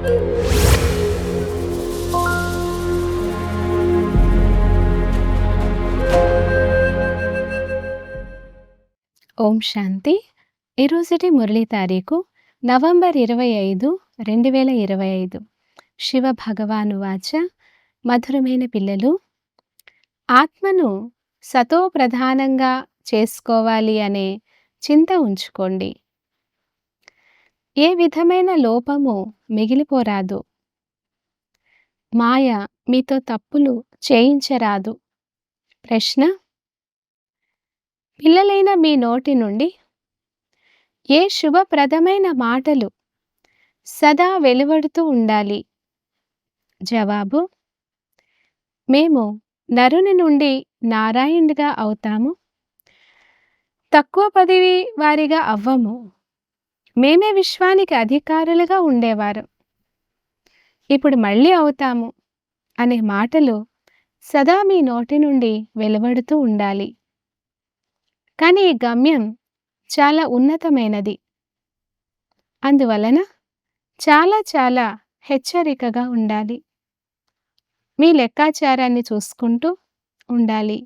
ఓం శాంతి. ఈరోజుటి మురళి తారీఖు నవంబర్ ఇరవై ఐదు రెండు వేల ఇరవై ఐదు. శివ భగవాను వాచ మధురమైన పిల్లలు. ఆత్మను సతో ప్రధానంగా చేసుకోవాలి అనే చింత ఉంచుకోండి. ఏ విధమైన లోపము మిగిలిపోరాదు. మాయ మీతో తప్పులు చేయించరాదు. ప్రశ్న? పిల్లలైన మీ నోటి నుండి ఏ శుభప్రదమైన మాటలు సదా వెలువడుతూ ఉండాలి? జవాబు? మేము నరుని నుండి నారాయణుడిగా అవుతాము. తక్కువ పదవి వారిగా అవ్వము. మేమే విశ్వానికి అధికారులుగా ఉండేవారు. ఇప్పుడు మళ్ళీ అవుతాము అనే మాటలు సదా మీ నోటి నుండి వెలువడుతూ ఉండాలి. కానీ ఈ గమ్యం చాలా ఉన్నతమైనది. అందువలన చాలా చాలా హెచ్చరికగా ఉండాలి. మీ లెక్కాచారాన్ని చూసుకుంటూ ఉండాలి.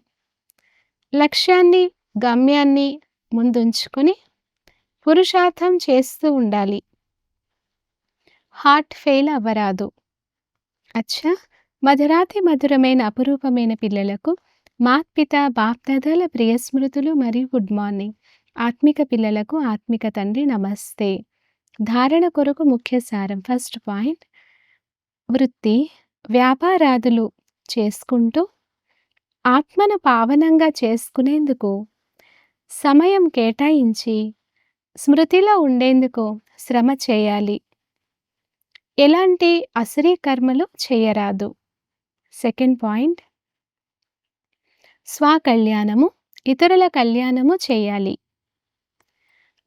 లక్ష్యాన్ని గమ్యాన్ని ముందుంచుకొని పురుషార్థం చేస్తూ ఉండాలి. హార్ట్ ఫెయిల్ అవ్వరాదు. అచ్చా! మధురాతి మధురమైన అపురూపమైన పిల్లలకు మాత్పిత బాప్దాదాల ప్రియ స్మృతులు మరియు గుడ్ మార్నింగ్. ఆత్మిక పిల్లలకు ఆత్మిక తండ్రి నమస్తే. ధారణ కొరకు ముఖ్య సారం. First point. వృత్తి వ్యాపారాదులు చేసుకుంటూ ఆత్మను పావనంగా చేసుకునేందుకు సమయం కేటాయించి స్మృతిలో ఉండేందుకు శ్రమ చేయాలి. ఎలాంటి అసరీ కర్మలు చేయరాదు. Second point. స్వకళ్యాణము ఇతరుల కళ్యాణము చేయాలి.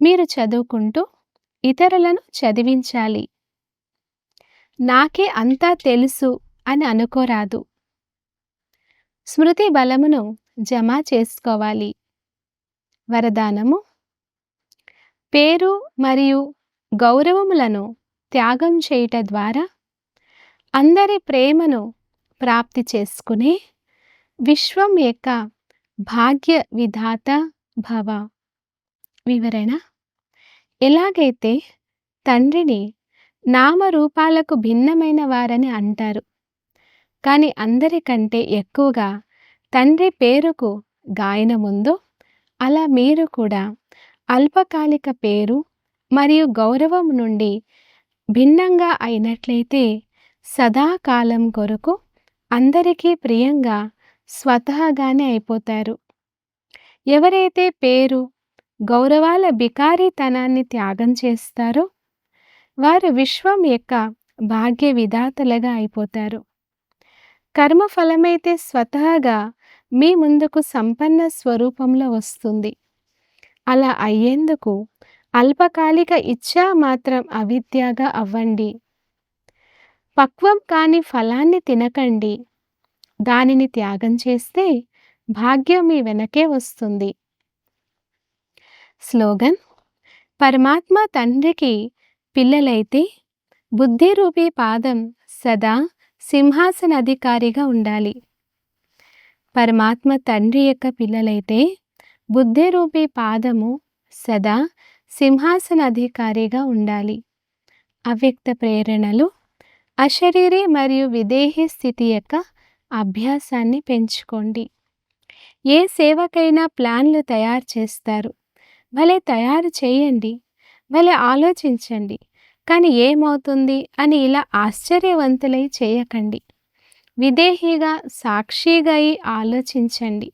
మీరు చదువుకుంటూ ఇతరులను చదివించాలి. నాకే అంతా తెలుసు అని అనుకోరాదు. స్మృతి బలమును జమ చేసుకోవాలి. వరదానము పేరు మరియు గౌరవములను త్యాగం చేయుట ద్వారా అందరి ప్రేమను ప్రాప్తి చేసుకునే విశ్వం యొక్క భాగ్య విధాత భవ. వివరణ ఎలాగైతే తండ్రిని నామరూపాలకు భిన్నమైన వారని అంటారు కానీ అందరికంటే ఎక్కువగా తండ్రి పేరుకు గాయనముందో అలా మీరు కూడా అల్పకాలిక పేరు మరియు గౌరవం నుండి భిన్నంగా అయినట్లయితే సదాకాలం కొరకు అందరికీ ప్రియంగా స్వతహాగానే అయిపోతారు. ఎవరైతే పేరు గౌరవాల బికారీతనాన్ని త్యాగం చేస్తారో వారు విశ్వం యొక్క భాగ్య విధాతలుగా అయిపోతారు. కర్మఫలమైతే స్వతహాగా మీ ముందుకు సంపన్న స్వరూపంలో వస్తుంది. అలా అయ్యేందుకు అల్పకాలిక ఇచ్చా మాత్రం అవిద్యగా అవ్వండి. పక్వం కాని ఫలాన్ని తినకండి. దానిని త్యాగం చేస్తే భాగ్యం మీ వెనకే వస్తుంది. స్లోగన్ పరమాత్మ తండ్రికి పిల్లలైతే బుద్ధి రూపీ పాదం సదా సింహాసన అధికారిగా ఉండాలి. పరమాత్మ తండ్రి యొక్క పిల్లలైతే బుద్ధిరూపి పాదము సదా సింహాసన అధికారిగా ఉండాలి. అవ్యక్త ప్రేరణలు అశరీరి మరియు విదేహీ స్థితి యొక్క అభ్యాసాన్ని పెంచుకోండి. ఏ సేవకైనా ప్లాన్లు తయారు చేస్తారు. భలే తయారు చేయండి. భలే ఆలోచించండి. కానీ ఏమవుతుంది అని ఇలా ఆశ్చర్యవంతులై చేయకండి. విదేహీగా సాక్షిగా ఆలోచించండి.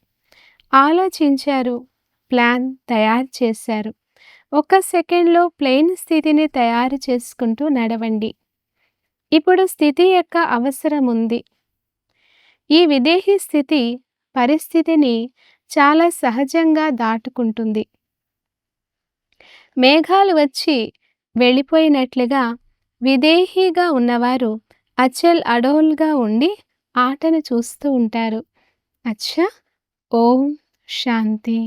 ఆలోచించారు. ప్లాన్ తయారు చేశారు. ఒక సెకండ్లో ప్లెయిన్ స్థితిని తయారు చేసుకుంటూ నడవండి. ఇప్పుడు స్థితి యొక్క అవసరం ఉంది. ఈ విదేహీ స్థితి పరిస్థితిని చాలా సహజంగా దాటుకుంటుంది. మేఘాలు వచ్చి వెళ్ళిపోయినట్లుగా విదేహీగా ఉన్నవారు అచల్ అడోల్గా ఉండి ఆటను చూస్తూ ఉంటారు. అచ్చా! ఓం! శాంతి